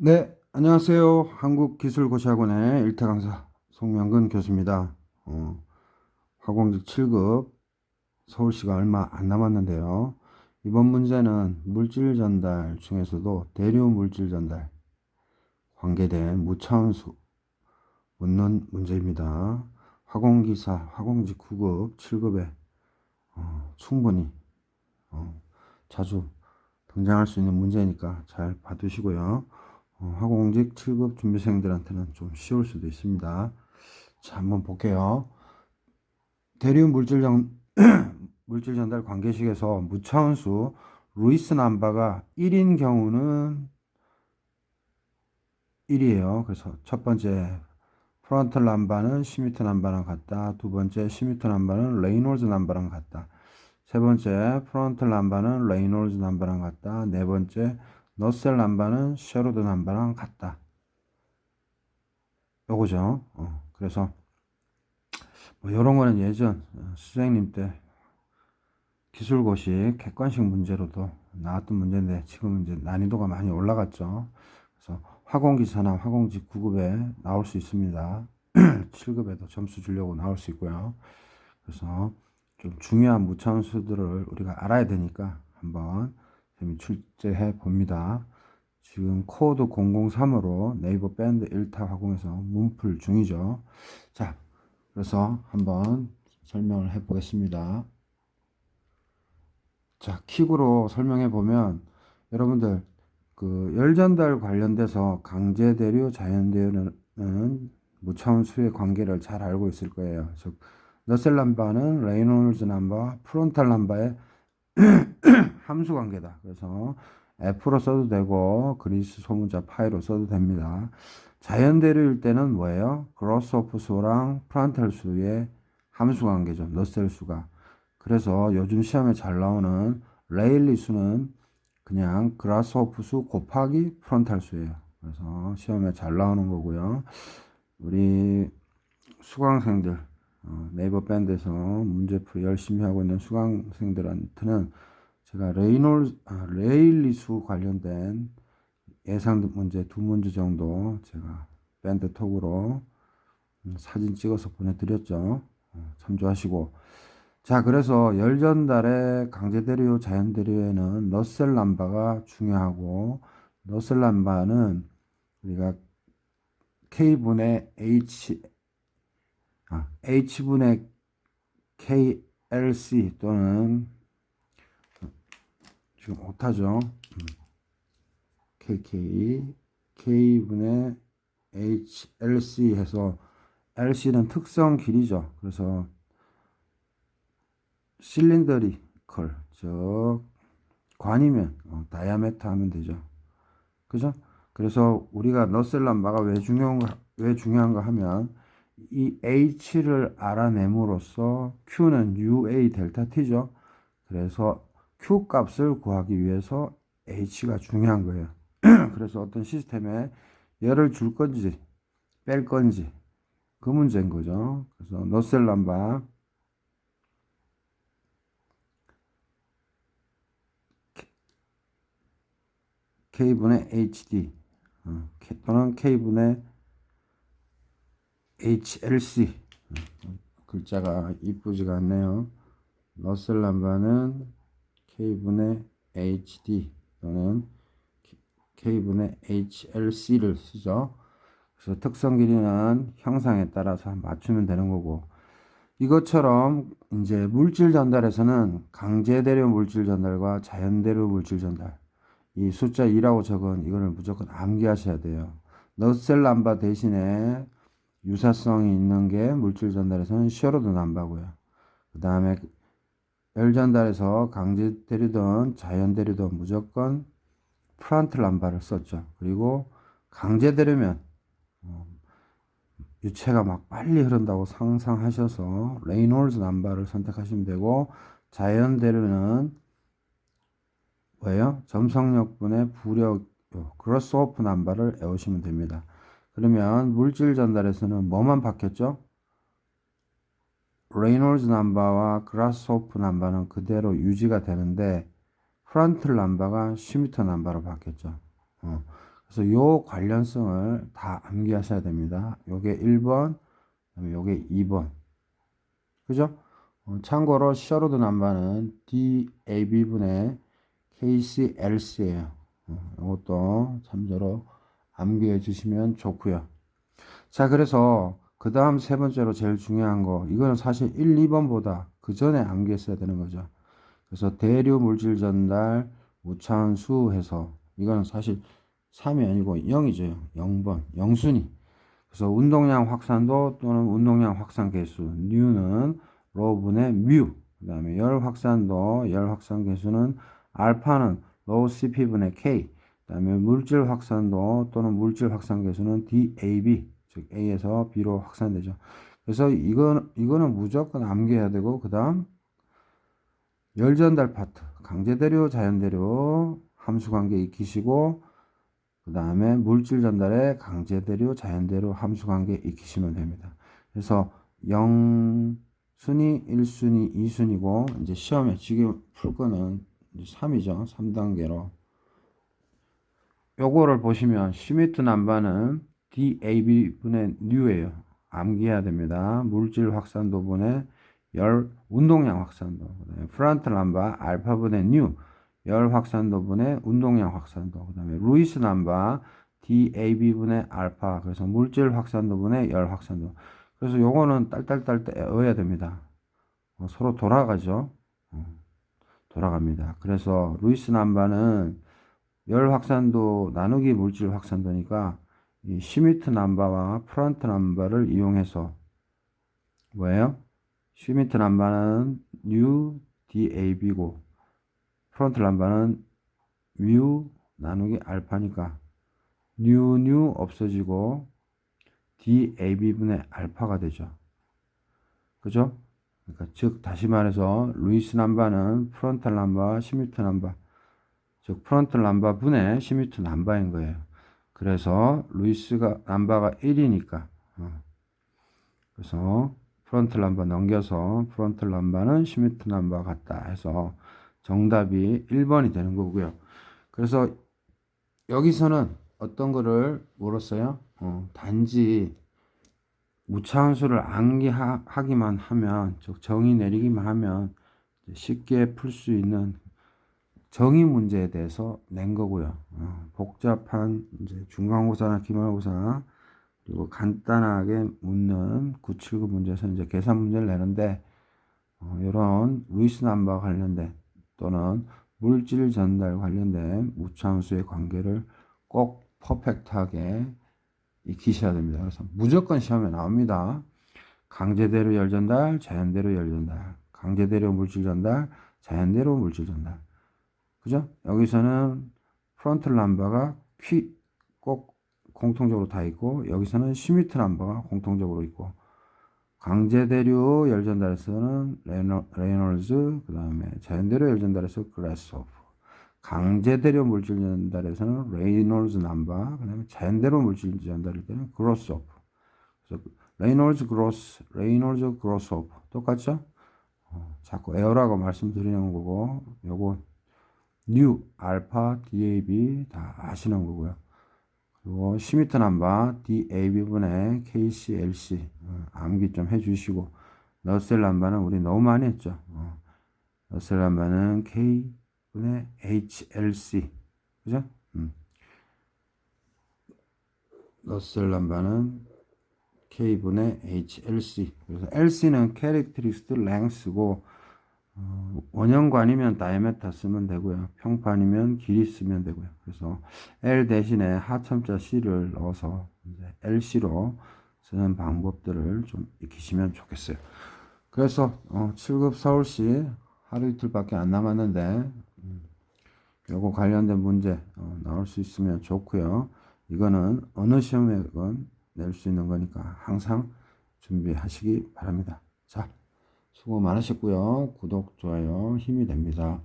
네, 안녕하세요. 한국기술고시학원의 일타 강사 송명근 교수입니다. 어, 화공직 7급 서울시가 얼마 안 남았는데요. 이번 문제는 물질 전달 중에서도 대류 물질 전달 관계된 무차원수 묻는 문제입니다. 화공기사 화공직 9급 7급에 어, 충분히 어, 자주 등장할 수 있는 문제니까 잘 봐두시고요. 어, 화공직 7급 준비생들한테는 좀 쉬울 수도 있습니다. 자, 한번 볼게요. 대류 물질 전 물질 전달 관계식에서 무차원수 루이스 남바가 1인 경우는 1이에요. 그래서 첫 번째 프론트 남바는 시미트 남바랑 같다. 두 번째 시미트 남바는 레이놀즈 남바랑 같다. 세 번째 프론트 남바는 레이놀즈 남바랑 같다. 네 번째 너셀 남바는 쉐로드 남바랑 같다. 요거죠. 어, 그래서 뭐 이런 거는 예전 어, 선생님 때 기술고시 객관식 문제로도 나왔던 문제인데 지금은 이제 난이도가 많이 올라갔죠. 그래서 화공기사나 화공직 9급에 나올 수 있습니다. 7급에도 점수 주려고 나올 수 있고요. 그래서 좀 중요한 무차원수들을 우리가 알아야 되니까 한번 출제해 봅니다. 지금 코드 003으로 네이버 밴드 1타 화공에서 문풀 중이죠. 자, 그래서 한번 설명을 해 보겠습니다. 자, 킥으로 설명해 보면 여러분들 그 열전달 관련돼서 강제 대류, 자연 대류는 무차원 수의 관계를 잘 알고 있을 거예요. 즉 너셀 남바는 레이놀즈 남바, 프론탈 남바의 함수 관계다. 그래서 F로 써도 되고 그리스 소문자 파이로 써도 됩니다. 자연 대류일 때는 뭐예요? 그로스오프 수랑 프란탈 수의 함수 관계죠. 너셀 수가. 그래서 요즘 시험에 잘 나오는 레일리 수는 그냥 그라스오프 수 곱하기 프론탈 수예요. 그래서 시험에 잘 나오는 거고요. 우리 수강생들 어, 네이버 밴드에서 문제풀이 열심히 하고 있는 수강생들한테는 제가 레이놀 아, 레일리수 관련된 예상 문제 두 문제 정도 제가 밴드 톡으로 음, 사진 찍어서 보내드렸죠. 어, 참조하시고 자 그래서 열전달의 강제대류 자연대류에는 너셀 남바가 중요하고 너셀 남바는 우리가 K분의 H 아, H분의 KLC 또는 지금 오타죠. KK K분의 HLC 해서 LC는 특성 길이죠. 그래서 실린더리컬 즉 관이면 어, 다이아메터 하면 되죠. 그죠? 그래서 우리가 너셀 람바가 왜 중요한가 왜 중요한가 하면 이 H를 알아냄으로써 Q는 UA 델타 T죠. 그래서 Q 값을 구하기 위해서 H가 중요한 거예요. 그래서 어떤 시스템에 열을 줄 건지 뺄 건지 그 문제인 거죠. 그래서 너셀 남바 K분의 HD 어, 또는 K분의 HLC 글자가 이쁘지가 않네요. 너셀 남바는 K분의 HD 또는 K분의 HLC를 쓰죠. 그래서 특성 길이는 형상에 따라서 맞추면 되는 거고 이것처럼 이제 물질 전달에서는 강제 대류 물질 전달과 자연 대류 물질 전달 이 숫자 2라고 적은 이거를 무조건 암기하셔야 돼요. 너셀 남바 대신에 유사성이 있는 게 물질 전달에서는 쉐로드 남바고요. 그 다음에 열 전달에서 강제 대류든 자연 대류든 무조건 프란트 남바를 썼죠. 그리고 강제 대류면 어, 유체가 막 빨리 흐른다고 상상하셔서 레이놀즈 남바를 선택하시면 되고 자연 대류는 뭐예요? 점성력분의 부력 그로스오프 남바를 외우시면 됩니다. 그러면 물질 전달에서는 뭐만 바뀌었죠? 레이놀즈 남바와 그라스호프 남바는 그대로 유지가 되는데 프란틀 남바가 10m 남바로 바뀌었죠. 어. 그래서 요 관련성을 다 암기하셔야 됩니다. 요게 1번, 그다음에 요게 2번. 그죠? 어, 참고로 셔로드 남바는 DAB분의 KCLC예요. 어, 이것도 참조로 암기해 주시면 좋고요. 자, 그래서 그 다음 세 번째로 제일 중요한 거, 이거는 사실 1, 2번보다 그 전에 암기했어야 되는 거죠. 그래서 대류 물질 전달 무차원 수해서 이거는 사실 3이 아니고 0이죠. 0번, 0순위. 그래서 운동량 확산도 또는 운동량 확산 개수, 뉴는 로분의 뮤. 그 다음에 열 확산도, 열 확산 개수는 알파는 로우 CP분의 K. 그 다음에 물질 확산도 또는 물질 확산 개수는 DAB. 즉 A에서 B로 확산되죠. 그래서 이건 이거는 무조건 암기해야 되고 그 다음 열 전달 파트 강제대료 자연대료 함수관계 익히시고 그 다음에 물질 전달에 강제대료 자연대료 함수관계 익히시면 됩니다. 그래서 0순위, 1순위, 2순위고 이제 시험에 지금 풀 거는 3이죠. 3단계로 요거를 보시면 시미트 남바는 DAB분의 뉴예요. 암기해야 됩니다. 물질 확산도분의 열 운동량 확산도. 그다음에 프란트 남바 알파분의 뉴. 열 확산도분의 운동량 확산도. 그다음에 루이스 남바 DAB분의 알파. 그래서 물질 확산도분의 열 확산도. 그래서 요거는 딸딸딸 외워야 됩니다. 어, 서로 돌아가죠. 어, 돌아갑니다. 그래서 루이스 남바는 열 확산도 나누기 물질 확산도니까 이 시미트 남바와 프런트 남바를 이용해서 뭐예요? 시미트 남바는 U DAB고 프런트 남바는 U 나누기 알파니까 뉴 뉴 없어지고 DAB분의 알파가 되죠. 그죠? 그러니까 즉 다시 말해서 루이스 남바는 프론탈 남바와 시미트 남바 즉 프론트 남바 분의 시미트 남바인 거예요. 그래서 루이스가 남바가 1이니까 어. 그래서 프론트 남바 넘겨서 프론트 남바는 시미트 남바 같다 해서 정답이 1번이 되는 거고요. 그래서 여기서는 어떤 거를 물었어요? 어, 단지 무차함수를 암기하기만 하면 즉 정의 내리기만 하면 쉽게 풀 수 있는 정의 문제에 대해서 낸 거고요. 어, 복잡한 이제 중간고사나 기말고사 그리고 간단하게 묻는 979 문제에서 이제 계산 문제를 내는데 어, 이런 루이스 남바 관련된 또는 물질 전달 관련된 무차함수의 관계를 꼭 퍼펙트하게 익히셔야 됩니다. 그래서 무조건 시험에 나옵니다. 강제대로 열전달, 자연대로 열전달, 강제대로 물질 전달, 자연대로 물질 전달. 그죠? 여기서는 프론트 람바가 퀴 꼭 공통적으로 다 있고 여기서는 시미트 람바가 공통적으로 있고 강제대류 열전달에서는 레이놀즈 그 다음에 자연대류 열전달에서 그라스오프 강제대류 물질 전달에서는 레이놀즈 남바 그 다음에 자연대로 물질 전달일 때는 그로스오프 그래서 레이놀즈 그로스 레이놀즈 그로스오프 똑같죠? 어, 자꾸 에어라고 말씀드리는 거고 요거 뉴, 알파, DAB 다 아시는 거고요. 그리고 시미트 남바 DAB분의 KCLC 어, 암기 좀 해주시고 너셀 남바는 우리 너무 많이 했죠. 어, 너셀 남바는 K분의 HLC 그죠? 음. 너셀 남바는 K분의 HLC 그래서 LC는 Length고 어, 원형관이면 다이메타 쓰면 되고요. 평판이면 길이 쓰면 되고요. 그래서 L 대신에 하첨자 C를 넣어서 LC로 쓰는 방법들을 좀 익히시면 좋겠어요. 그래서 어, 7급 서울시 하루 이틀밖에 안 남았는데 음, 요거 관련된 문제 어, 나올 수 있으면 좋고요. 이거는 어느 시험에건 낼 수 있는 거니까 항상 준비하시기 바랍니다. 자. 수고 많으셨고요. 구독, 좋아요 힘이 됩니다.